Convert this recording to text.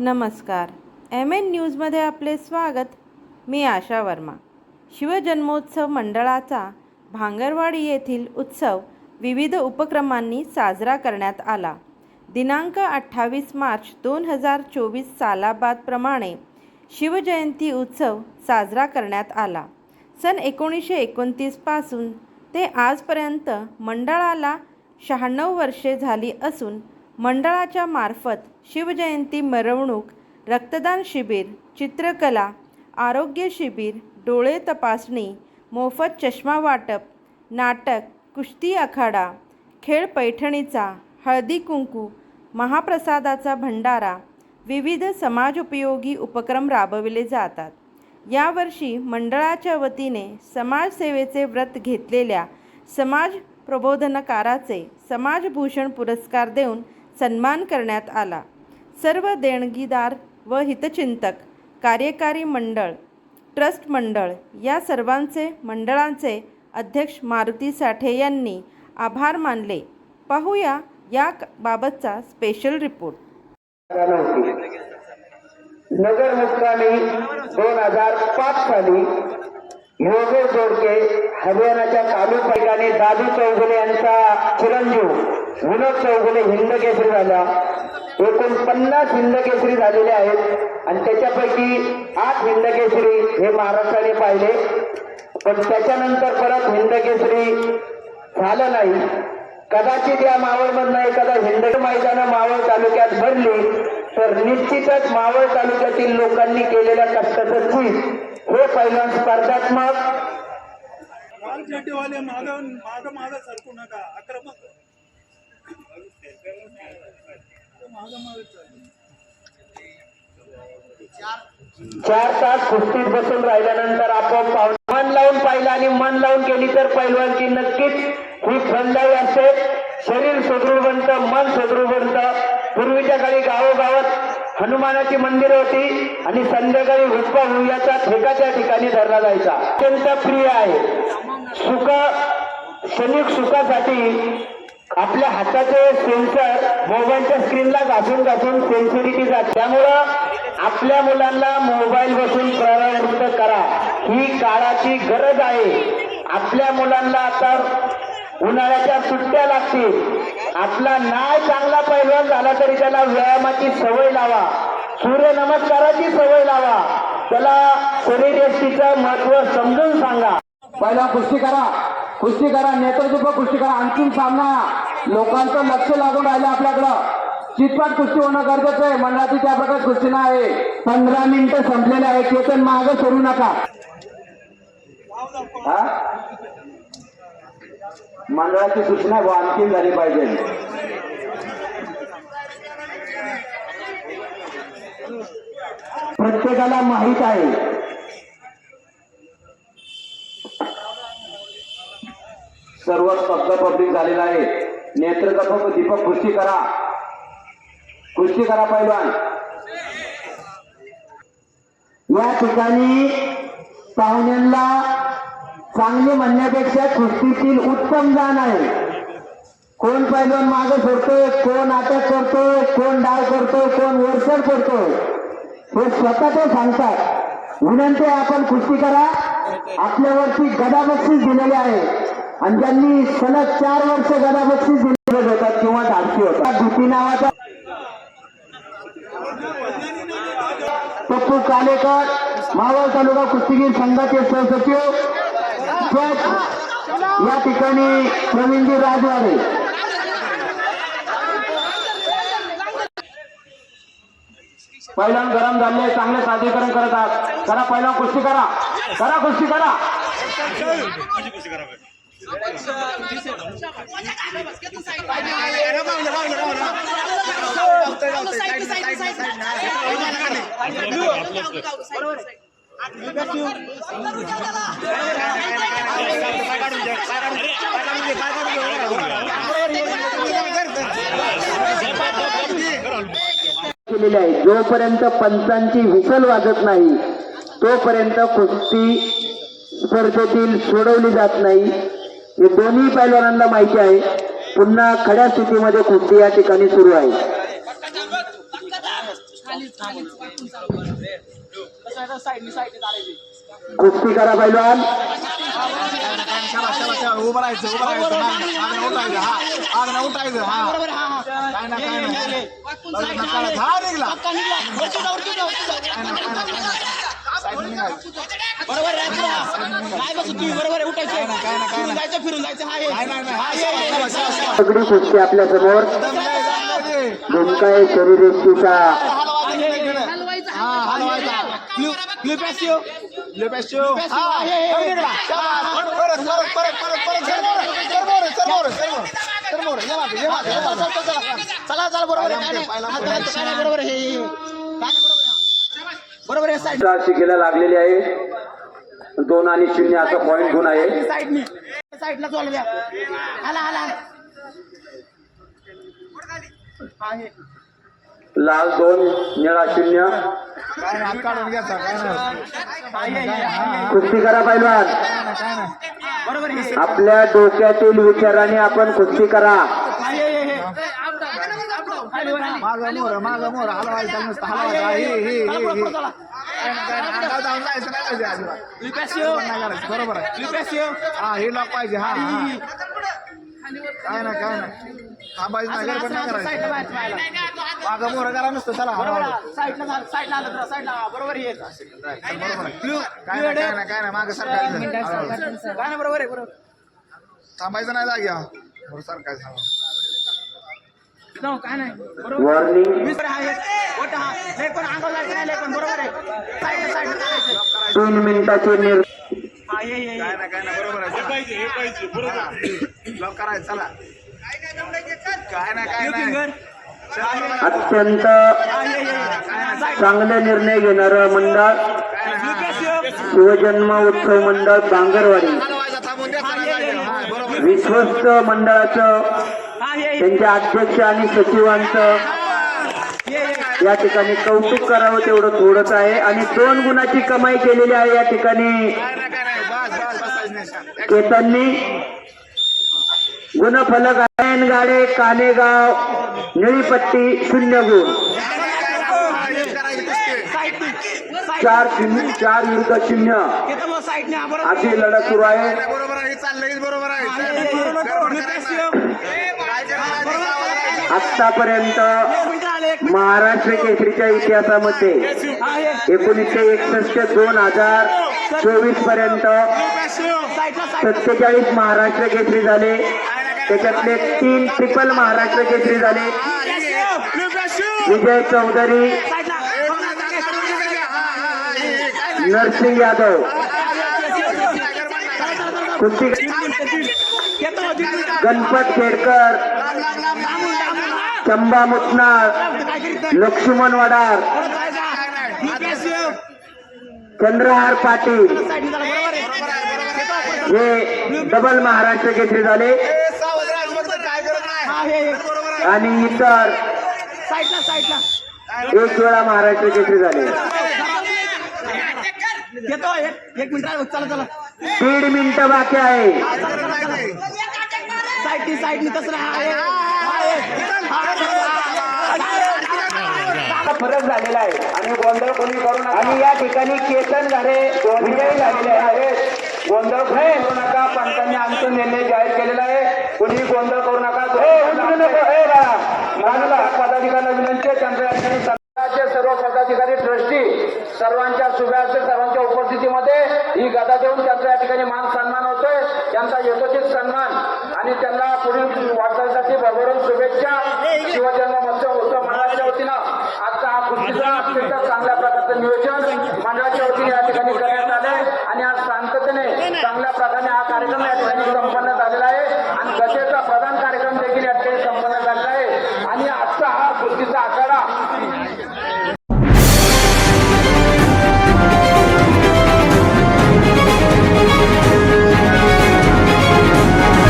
नमस्कार. M N न्यूजमध्ये आपले स्वागत. मी आशा वर्मा. शिवजन्मोत्सव मंडळाचा भांगरवाडी येथील उत्सव विविध उपक्रमांनी साजरा करण्यात आला. दिनांक अठ्ठावीस मार्च दोन हजार चोवीस सालाबादप्रमाणे शिवजयंती उत्सव साजरा करण्यात आला. सन एकोणीसशे एकोणतीसपासून ते आजपर्यंत मंडळाला शहाण्णव वर्षे झाली असून मंडळाच्या मार्फत शिवजयंती मिरवणूक रक्तदान शिबिर चित्रकला आरोग्य शिबिर डोळे तपासणी मोफत चष्मा वाटप नाटक कुस्ती आखाडा खेळ पैठणीचा हळदी कुंकू महाप्रसादाचा भंडारा विविध समाजोपयोगी उपक्रम राबविले जातात. यावर्षी मंडळाच्या वतीने समाजसेवेचे व्रत घेतलेल्या समाज प्रबोधनकाराचे समाजभूषण पुरस्कार देऊन सन्मान करण्यात आला. सर्व देणगीदार व हितचिंतक कार्यकारी मंडळ ट्रस्ट मंडळ या सर्वांचे मंडळांचे अध्यक्ष मारुती साठे यांनी आभार मानले. पाहूया या बाबतचा स्पेशल रिपोर्ट नगर मुक्कामी दोन हजार पाच साली योगेश जोडके हरियाणाच्या कालू पैकाने दादू चौगुले यांचा चिरंजीव विनोद चौगुले हिंद केसरी झाला एकूण पन्नास हिंद केसरी झालेले आहेत आणि त्याच्यापैकी आठ हिंद केसरी हे महाराष्ट्राने पाहिले. पण त्याच्यानंतर परत हिंद केसरी झालं नाही. कदाचित या मावळमधनं एखादा हिंद मैदानं मावळ तालुक्यात भरली तर निश्चितच मावळ तालुक्यातील लोकांनी केलेल्या कष्टाचं चीज हे पहिलं स्पर्धात्मक. वाले माग माग माग सरकू नका. आक्रमक. माग माग चार तास कुस्तीत बसून राहिल्यानंतर पाहून मन लावून पाहिलं आणि मन लावून केली तर पैलवानची नक्कीच ही फंदाई असते हनुमानाची मंदिरं होती आणि संध्याकाळी हुप्पा हुयाचा ठेका त्या ठिकाणी धरला जायचा. अत्यंत प्रिय आहे. सुख क्षणिक सुखासाठी आपल्या हाताचे सेन्सर मोबाईलच्या स्क्रीनला घासून घासून सेन्सिटिव्हिटी जात. त्यामुळं आपल्या मुलांना मोबाईल बसून प्रवृत्त करा. ही काळाची गरज आहे. आपल्या मुलांना आता उन्हाळ्याच्या सुट्ट्या लागतील. आपला नाय चांगला पैलवान झाला तरी त्याला व्यायामाची सवय लावा. सूर्य नमस्काराची सवय लावा. त्याला शरीरयष्टीचं महत्त्व समजून सांगा. पहिला कुस्ती करा. कुस्ती करा. नेतृत्व कुस्ती करा. अंतिम सामना. लोकांचं लक्ष लागून राहिलं आपल्याकडं. चितपाट कुस्ती होणं गरजेचं आहे. मंडळाची त्या प्रकारे कुस्ती नाही पंधरा मिनिटं संपलेले आहे केतन मागं सोडू नका. हा? मंडळाची सूचना व आणखी झाली पाहिजे. प्रत्येकाला माहीत आहे. सर्व स्तब्ध पब्लिक झालेला आहे. नेतृत्व दीपक कुस्ती करा. कुस्ती करा पैलवान या ठिकाणी पाहुण्यांना चांगली म्हणण्यापेक्षा कुस्तीतील उत्तम जाण आहे. कोण पैलवान मागे सोडतोय कोण अटक करतोय कोण डाव करतोय कोण वरसर करतोय हे स्वतः ते सांगतात. विनंती आपण कुस्ती करा. आपल्यावरती गदाबक्षीस दिलेले आहे. आणि ज्यांनी सलग चार वर्ष गदाबक्षीस दिलेले होतात किंवा धाडसी होतात. भीती नावाचा पप्पू कालेकर मावळ तालुका कुस्तीगीर संघाचे सहसचिव जज या ठिकाणी प्रवीणजी राजवाडे पहिल्यान गरम झाले चांगले सादरीकरण करत आहात करा पहिला कुस्ती करा करा कुस्ती करा केलेले आहे जोपर्यंत पंचांची विसल वाजत नाही तोपर्यंत कुस्ती स्पर्धेतील सोडवली जात नाही. हे दोन्ही पैलवानांना माहिती आहे. पुन्हा खड्या स्थितीमध्ये कुस्ती या ठिकाणी सुरू आहे. कुस्ती करा पैलवान उभं राहायचं उभं राहायचं मागणं उठायचं मागणं उठायचं हा काय ना काय ना. हा निघला ना. बरोबर काय बस तुम्ही बरोबर आहे उठायचं काय नाही, काय. जायचं फिरून जायचं हा. हा. सगळी कुस्ती आपल्यासमोर दम नाही, दम नाही. भूमिका आहे शरीरयष्टीचा हलवायचं नाही इकडे. हा हलवायचा हा निघाला. शाबास. परत परत परत परत परत सरमोर सरमोर सरमोर सरमोर सरमोर ये मागे ये मागे ये मागे. चला, चला, चला. चला चला बरोबर आहे काय हा, बरोबर आहे हे, हे. बरोबर आहे साईड शिकेला लागलेली आहे दोन आणि शून्य असा पॉईंट गुण आहे साईडनी साईडला चालू द्या आला आला हा हे लाल दोन निळा शून्य काय हात काढून घ्यायचा काय कुस्ती करा पैलवान आपल्या डोक्यातील विचाराने आपण कुस्ती करा हा. माझा मोर माझा मोर हलवायचा नुसतं हलवायचा हे हे पाहिजे बरोबर आहे हा हे लॉक पाहिजे हा काय ना काय ना थांबायचं नाही करायचं माझा मोर करा नुसतं चला. बरोबर आहे. साईडला झालं, साईडला आलं तर साईडला. हा, बरोबर आहे. हे. आहे काय नाही काय नाही काय मागं हलवायचं. काय नाही बरोबर आहे बरोबर थांबायचं नाही जागी हा. बरोबर सरकायचं हलवा. No, काय नाही. बरोबर. वॉर्निंग वीस आहे. हा. लेग पण नाही लेग पण बरोबर आहे. साईड साईड करायचं तीन मिनिटाचे निर् हा ये ये काय नाही काय नाही बरोबर आहे. चला. लॉक करायचं चला. काय नाही काय नाही फिंगर अत्यंत चांगले निर्णय घेणारं मंडळ शिवजन्म उत्सव मंडळ बांगरवाडी विश्वस्त मंडळाचं त्यांचे त्यांच्या अध्यक्ष आणि सचिवांचं या ठिकाणी कौतुक करावं तेवढं थोडंच आहे. आणि दोन गुणाची कमाई केलेली आहे या ठिकाणी. काय केतननी. गुणफलक आयन गाडे कानेगाव. निळी शून्य गुण चार चार युद्ध चिन्ह अशी लढत सुरू आहे. आतापर्यंत महाराष्ट्र केसरीच्या इतिहासामध्ये एकोणीसशे एकसष्ट दोन हजार चोवीसपर्यंत सत्तेचाळीस महाराष्ट्र केसरी झाले. त्याच्यातले तीन ट्रिपल महाराष्ट्र केसरी झाले. विजय चौधरी नरसिंग यादव. कुस्ती गणपत खेडकर चंबा मुतनाळ लक्ष्मण वडार चंद्रहार पाटील. हे डबल महाराष्ट्र केसरी झाले हे सावध राहायचं फक्त काय करत नाही हा हे हे. बरोबर आहे आणि इतर एक वेळा महाराष्ट्र केसरी झाले. येतो एक एक मिनिट चला चला दीड मिनिटं बाकी आहे. फरक झालेला आहे. आणि गोंधळ कोणी करू नका. आणि या ठिकाणी केतन झाले विजयी झालेले आहेत. गोंधळ करू नका पंचांनी अंतिम निर्णय जाहीर केलेला आहे. कोणी गोंधळ करू नका नको. हे पदाधिकाऱ्यांना विनंती आहे त्यांच्या सर्व पदाधिकारी ट्रस्टी सर्वांच्या शुभार्थ सर्वांच्या उपस्थितीमध्ये ही गदा देऊन त्यांचा या ठिकाणी मान सन्मान होतोय. त्यांचा यथोचित सन्मान आणि त्यांना पुढील वाटचालीसाठी भरभरून शुभेच्छा. शिवजन्म महोत्सव उत्सव मंडळाच्या वतीनं आजचा हा कुस्तीचा अत्यंत चांगल्या प्रकारचं नियोजन मंडळाच्या वतीने या ठिकाणी करण्यात आले आणि आज शांततेने चांगल्या प्रकारे हा कार्यक्रम या ठिकाणी संपन्न झालेला आहे. आणि गजेचा